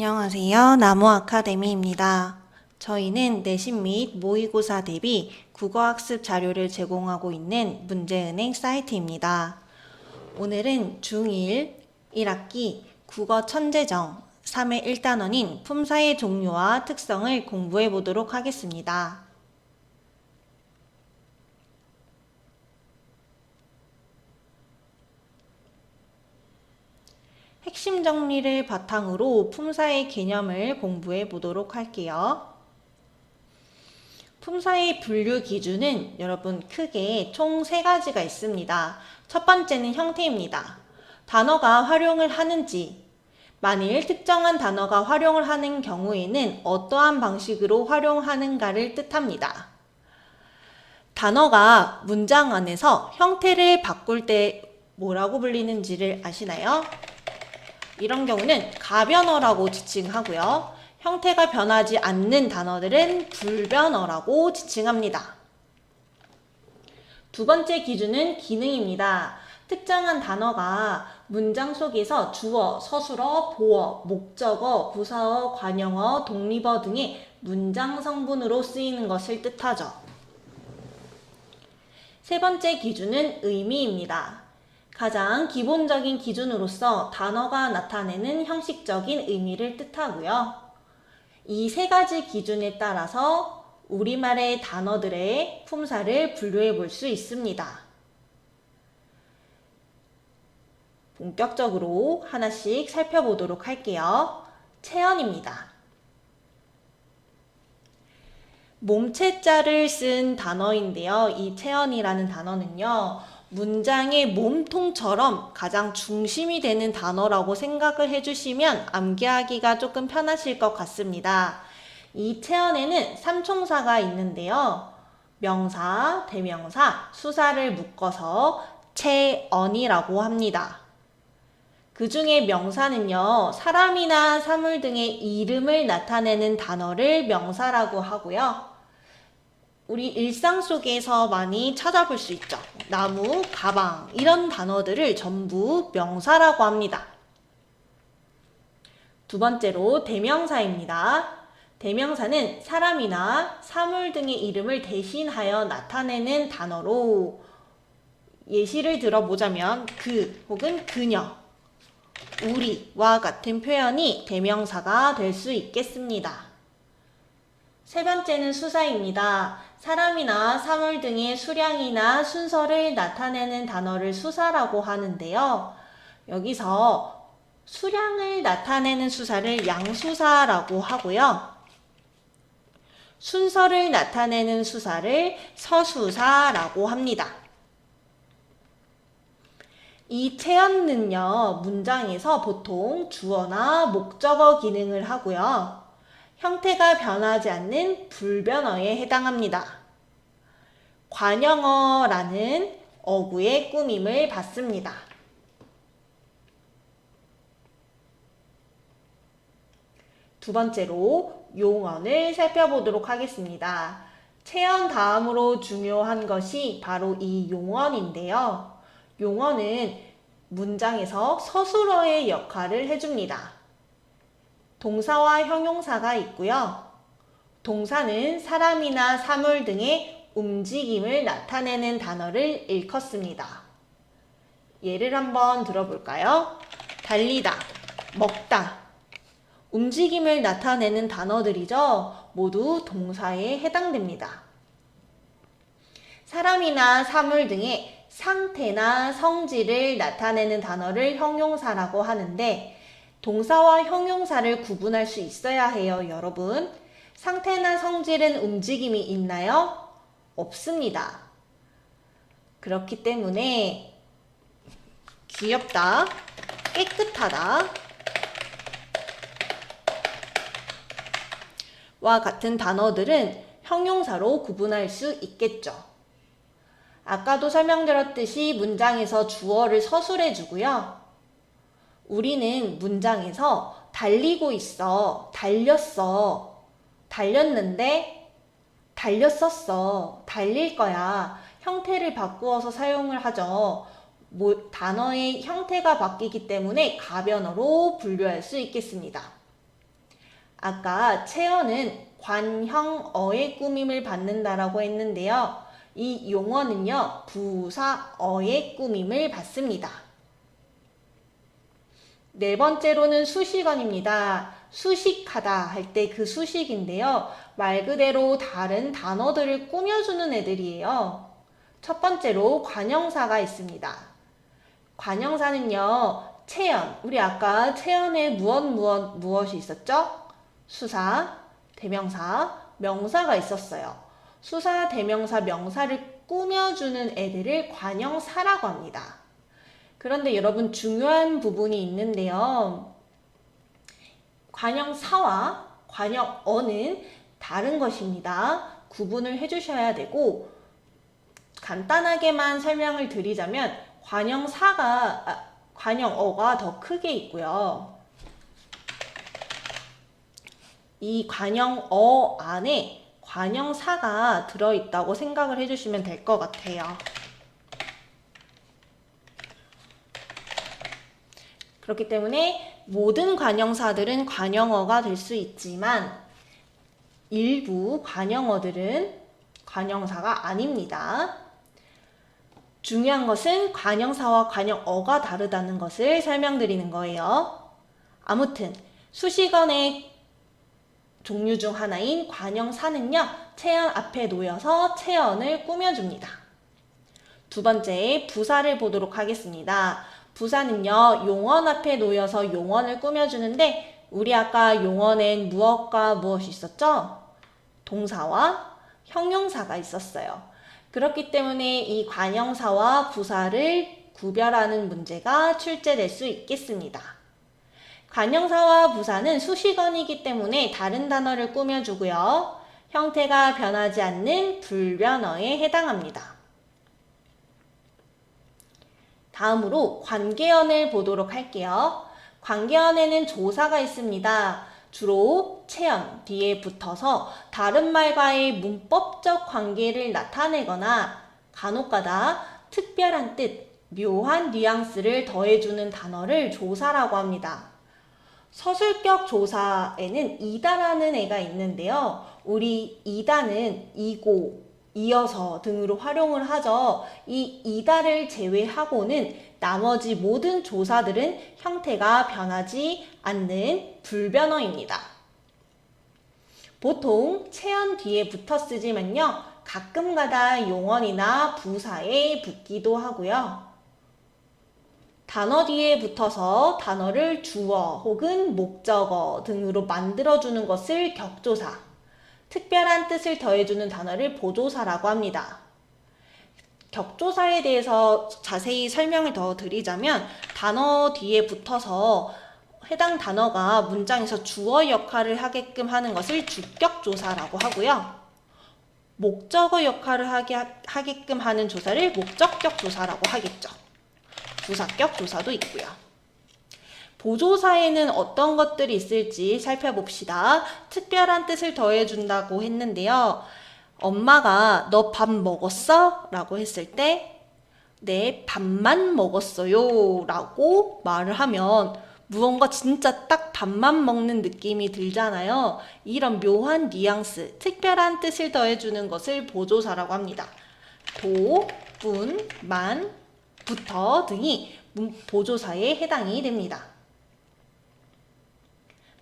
안녕하세요. 나무 아카데미입니다. 저희는 내신 및 모의고사 대비 국어학습 자료를 제공하고 있는 문제은행 사이트입니다. 오늘은 중1 1학기 국어 천재정 3의 1단원인 품사의 종류와 특성을 공부해 보도록 하겠습니다. 핵심 정리를 바탕으로 품사의 개념을 공부해 보도록 할게요. 품사의 분류 기준은 여러분 크게 총 세 가지가 있습니다. 첫 번째는 형태입니다. 단어가 활용을 하는지, 만일 특정한 단어가 활용을 하는 경우에는 어떠한 방식으로 활용하는가를 뜻합니다. 단어가 문장 안에서 형태를 바꿀 때 뭐라고 불리는지를 아시나요? 이런 경우는 가변어라고 지칭하고요. 형태가 변하지 않는 단어들은 불변어라고 지칭합니다. 두 번째 기준은 기능입니다. 특정한 단어가 문장 속에서 주어, 서술어, 보어, 목적어, 부사어, 관형어, 독립어 등의 문장 성분으로 쓰이는 것을 뜻하죠. 세 번째 기준은 의미입니다. 가장 기본적인 기준으로서 단어가 나타내는 형식적인 의미를 뜻하고요. 이 세 가지 기준에 따라서 우리말의 단어들의 품사를 분류해 볼 수 있습니다. 본격적으로 하나씩 살펴보도록 할게요. 체언입니다. 몸체자를 쓴 단어인데요. 이 체언이라는 단어는요. 문장의 몸통처럼 가장 중심이 되는 단어라고 생각을 해주시면 암기하기가 조금 편하실 것 같습니다. 이 체언에는 삼총사가 있는데요. 명사, 대명사, 수사를 묶어서 체언이라고 합니다. 그 중에 명사는요, 사람이나 사물 등의 이름을 나타내는 단어를 명사라고 하고요. 우리 일상 속에서 많이 찾아볼 수 있죠. 나무, 가방, 이런 단어들을 전부 명사라고 합니다. 두 번째로 대명사입니다. 대명사는 사람이나 사물 등의 이름을 대신하여 나타내는 단어로 예시를 들어보자면 그 혹은 그녀, 우리와 같은 표현이 대명사가 될 수 있겠습니다. 세 번째는 수사입니다. 사람이나 사물 등의 수량이나 순서를 나타내는 단어를 수사라고 하는데요. 여기서 수량을 나타내는 수사를 양수사라고 하고요. 순서를 나타내는 수사를 서수사라고 합니다. 이 체언는요, 문장에서 보통 주어나 목적어 기능을 하고요. 형태가 변하지 않는 불변어에 해당합니다. 관형어라는 어구의 꾸밈을 받습니다. 두 번째로 용언을 살펴보도록 하겠습니다. 체언 다음으로 중요한 것이 바로 이 용언인데요. 용언은 문장에서 서술어의 역할을 해줍니다. 동사와 형용사가 있고요. 동사는 사람이나 사물 등의 움직임을 나타내는 단어를 일컫습니다. 예를 한번 들어볼까요? 달리다, 먹다. 움직임을 나타내는 단어들이죠. 모두 동사에 해당됩니다. 사람이나 사물 등의 상태나 성질을 나타내는 단어를 형용사라고 하는데 동사와 형용사를 구분할 수 있어야 해요, 여러분. 상태나 성질은 움직임이 있나요? 없습니다. 그렇기 때문에 귀엽다, 깨끗하다, 와 같은 단어들은 형용사로 구분할 수 있겠죠. 아까도 설명드렸듯이 문장에서 주어를 서술해 주고요. 우리는 문장에서 달리고 있어, 달렸어, 달렸는데, 달렸었어, 달릴 거야. 형태를 바꾸어서 사용을 하죠. 뭐, 단어의 형태가 바뀌기 때문에 가변어로 분류할 수 있겠습니다. 아까 채어는 관형어의 꾸밈을 받는다라고 했는데요. 이 용어는요, 부사어의 꾸밈을 받습니다. 네 번째로는 수식어입니다. 수식하다 할 때 그 수식인데요. 말 그대로 다른 단어들을 꾸며주는 애들이에요. 첫 번째로 관형사가 있습니다. 관형사는요, 체연. 우리 아까 체연에 무엇, 무엇, 무엇이 있었죠? 수사, 대명사, 명사가 있었어요. 수사, 대명사, 명사를 꾸며주는 애들을 관형사라고 합니다. 그런데 여러분 중요한 부분이 있는데요. 관형 사와 관형 어는 다른 것입니다. 구분을 해주셔야 되고, 간단하게만 설명을 드리자면, 관형 사가, 아, 관형 어가 더 크게 있고요. 이 관형 어 안에 관형사가 들어있다고 생각을 해주시면 될 것 같아요. 그렇기 때문에 모든 관형사들은 관형어가 될 수 있지만 일부 관형어들은 관형사가 아닙니다. 중요한 것은 관형사와 관형어가 다르다는 것을 설명드리는 거예요. 아무튼 수식어의 종류 중 하나인 관형사는요, 체언 앞에 놓여서 체언을 꾸며줍니다. 두 번째, 부사를 보도록 하겠습니다. 부사는요, 용언 앞에 놓여서 용언을 꾸며주는데, 우리 아까 용언엔 무엇과 무엇이 있었죠? 동사와 형용사가 있었어요. 그렇기 때문에 이 관형사와 부사를 구별하는 문제가 출제될 수 있겠습니다. 관형사와 부사는 수식어이기 때문에 다른 단어를 꾸며주고요. 형태가 변하지 않는 불변어에 해당합니다. 다음으로 관계연을 보도록 할게요. 관계연에는 조사가 있습니다. 주로 체연 뒤에 붙어서 다른 말과의 문법적 관계를 나타내거나 간혹가다 특별한 뜻, 묘한 뉘앙스를 더해주는 단어를 조사라고 합니다. 서술격 조사에는 이다라는 애가 있는데요. 우리 이다는 이고, 이어서 등으로 활용을 하죠. 이 이다를 제외하고는 나머지 모든 조사들은 형태가 변하지 않는 불변어입니다. 보통 체연 뒤에 붙어 쓰지만요. 가끔가다 용언이나 부사에 붙기도 하고요. 단어 뒤에 붙어서 단어를 주어 혹은 목적어 등으로 만들어주는 것을 격조사, 특별한 뜻을 더해주는 단어를 보조사라고 합니다. 격조사에 대해서 자세히 설명을 더 드리자면 단어 뒤에 붙어서 해당 단어가 문장에서 주어 역할을 하게끔 하는 것을 주격조사라고 하고요. 목적어 역할을 하게, 하게끔 하는 조사를 목적격 조사라고 하겠죠. 부사격 조사도 있고요. 보조사에는 어떤 것들이 있을지 살펴봅시다. 특별한 뜻을 더해준다고 했는데요. 엄마가 너 밥 먹었어? 라고 했을 때, 네, 밥만 먹었어요. 라고 말을 하면 무언가 진짜 딱 밥만 먹는 느낌이 들잖아요. 이런 묘한 뉘앙스, 특별한 뜻을 더해주는 것을 보조사라고 합니다. 도, 분, 만, 부터 등이 보조사에 해당이 됩니다.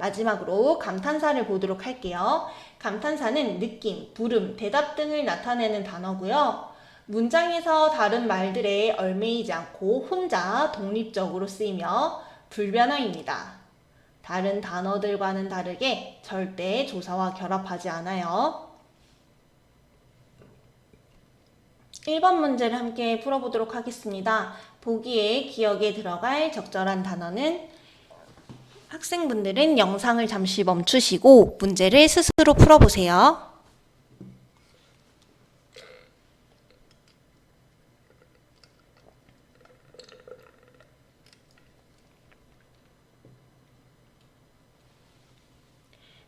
마지막으로 감탄사를 보도록 할게요. 감탄사는 느낌, 부름, 대답 등을 나타내는 단어고요. 문장에서 다른 말들에 얽매이지 않고 혼자 독립적으로 쓰이며 불변어입니다. 다른 단어들과는 다르게 절대 조사와 결합하지 않아요. 1번 문제를 함께 풀어보도록 하겠습니다. 보기에 기억에 들어갈 적절한 단어는 학생분들은 영상을 잠시 멈추시고 문제를 스스로 풀어보세요.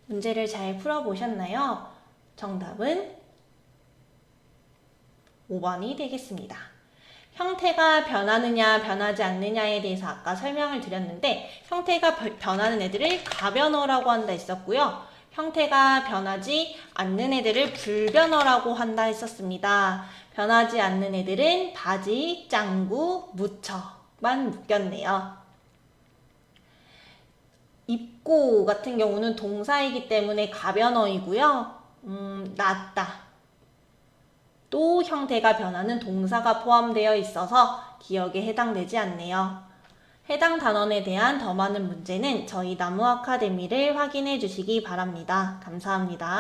문제를 잘 풀어보셨나요? 정답은 5번이 되겠습니다. 형태가 변하느냐 변하지 않느냐에 대해서 아까 설명을 드렸는데 형태가 벼- 변하는 애들을 가변어라고 한다 했었고요. 형태가 변하지 않는 애들을 불변어라고 한다 했었습니다. 변하지 않는 애들은 바지, 짱구, 무척만 묶였네요. 입고 같은 경우는 동사이기 때문에 가변어이고요. 음, 낫다. 또 형태가 변하는 동사가 포함되어 있어서 기억에 해당되지 않네요. 해당 단원에 대한 더 많은 문제는 저희 나무 아카데미를 확인해 주시기 바랍니다. 감사합니다.